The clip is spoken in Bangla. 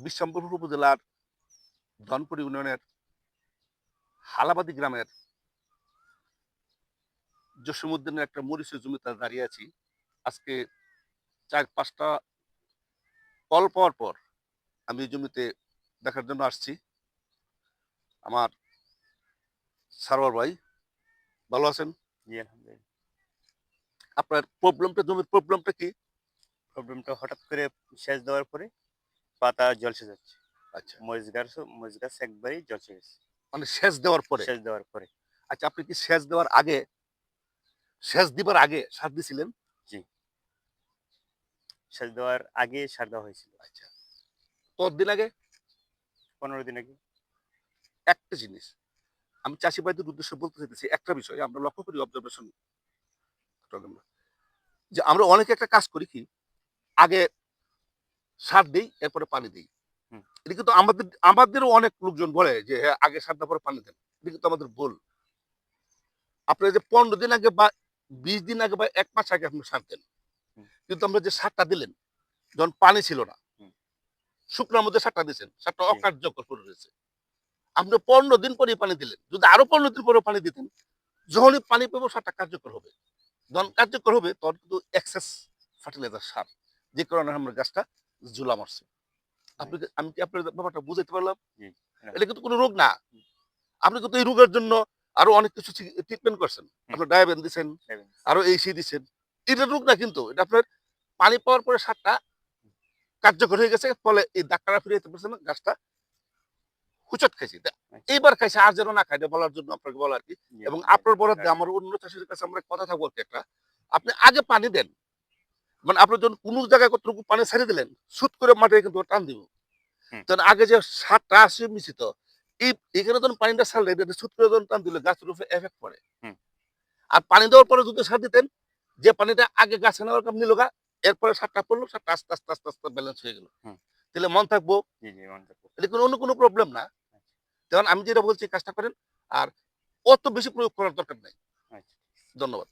বিশ্বম্বরপুর উপজেলার ধনপুর ইউনিয়নের হালাবাদী গ্রামের জসিমুদ্দিনের একটা মরিচের জমিতে দাঁড়িয়ে আছি। আজকে চার পাঁচটা কল পাওয়ার পর আমি জমিতে দেখার জন্য আসছি। আমার সারোয়ার ভাই ভালো আছেন? আপনার প্রবলেমটা জমির প্রবলেমটা কি? প্রবলেমটা হঠাৎ করে সেচ দেওয়ার পরে পাতা জলসে যাচ্ছে আচ্ছা। মরিচ গাছ মরিচ গাছ একবারই জলসে গেছে মানে সেচ দেওয়ার পরে? সেচ দেওয়ার পরে। আচ্ছা আপনি কি সেচ দেওয়ার আগে সেচ দিবার আগে সার দিছিলেন? সেচ দেওয়ার আগে সার দেওয়া হয়েছিল। আচ্ছা। কতদিন আগে? পনেরো দিন আগে। একটা জিনিস আমি চাষি ভাইদের উদ্দেশ্যে বলতে চাইতেছি একটা বিষয় আমরা লক্ষ্য করি অবজারভেশন যে আমরা অনেকে একটা কাজ করি কি আগে সার দেই এরপরে পানি দিই। এটা কিন্তু আমাদের আমাদেরও অনেক লোকজন বলে যে হ্যাঁ আগে সার দেওয়ার পরে পানি দেন। এটা কিন্তু আমাদের ভুল। আপনার যে পনেরো দিন আগে বা বিশ দিন আগে বা এক মাস আগে আপনি সার দেন কিন্তু আমরা যে সারটা দিলেন যখন পানি ছিল না। শুকনোর মধ্যে সারটা দিয়েছেন সারটা অকার্যকর করে রয়েছে আপনি পনেরো দিন পরে পানি দিলেন যদি আরও পনেরো দিন পরে পানি দিতেন যখনই পানি পাবো সারটা কার্যকর হবে। যখন কার্যকর হবে তখন কিন্তু এক্সেস ফার্টিলাইজার সার যে কারণে আমরা গাছটা ঝুলা মারছে আপনি আমি কি আপনার ব্যাপারটা বুঝাইতে পারলাম? এটা কিন্তু কোনো রোগ না। আপনি কিন্তু এই রোগের জন্য আরও অনেক কিছু ট্রিটমেন্ট করছেন। আপনার ডায়াবেন দিচ্ছেন আরও এই সেই দিচ্ছেন এটা রোগ না কিন্তু এটা আপনার পানি পাওয়ার পরে সারটা কার্যকর হয়ে গেছে ফলে এই ডাক্তাররা ফিরে যেতে পারছে না গাছটা হুচট খাইছে। এইবার খাইছে আর যেন না খাইতে বলার জন্য আপনাকে বলা আর কি। এবং আপনার বলার দিয়ে আমার অন্য চাষির কাছে আমরা কথা থাকব একটা। আপনি আগে পানি দেন। মানে আপনি যখন কোনো জায়গায় কতটুকু পানি ছেড়ে দিলেন সুত করে মাটি কিন্তু টান দিব। তখন আগে যে সারটা আসে মিশ্রিত এই এখানে যখন পানিটা ছাড়লে এটা সুত করে যখন টান দিলে গাছের উপরে এফেক্ট পড়ে। আর পানি দেওয়ার পরে যদি সার দিতেন যে পানিটা আগে গাছে নেওয়ার কাম নিল গা এরপরে সারটা পড়ল সারটা আস্তে আস্তে আস্তে আস্তে ব্যালেন্স হয়ে গেল। তাহলে মন থাকব। এটা কোনো অন্য কোনো প্রবলেম না। যেমন আমি যেটা বলছি কাজটা করেন। আর অত বেশি প্রয়োগ করার দরকার নাই। আচ্ছা। ধন্যবাদ।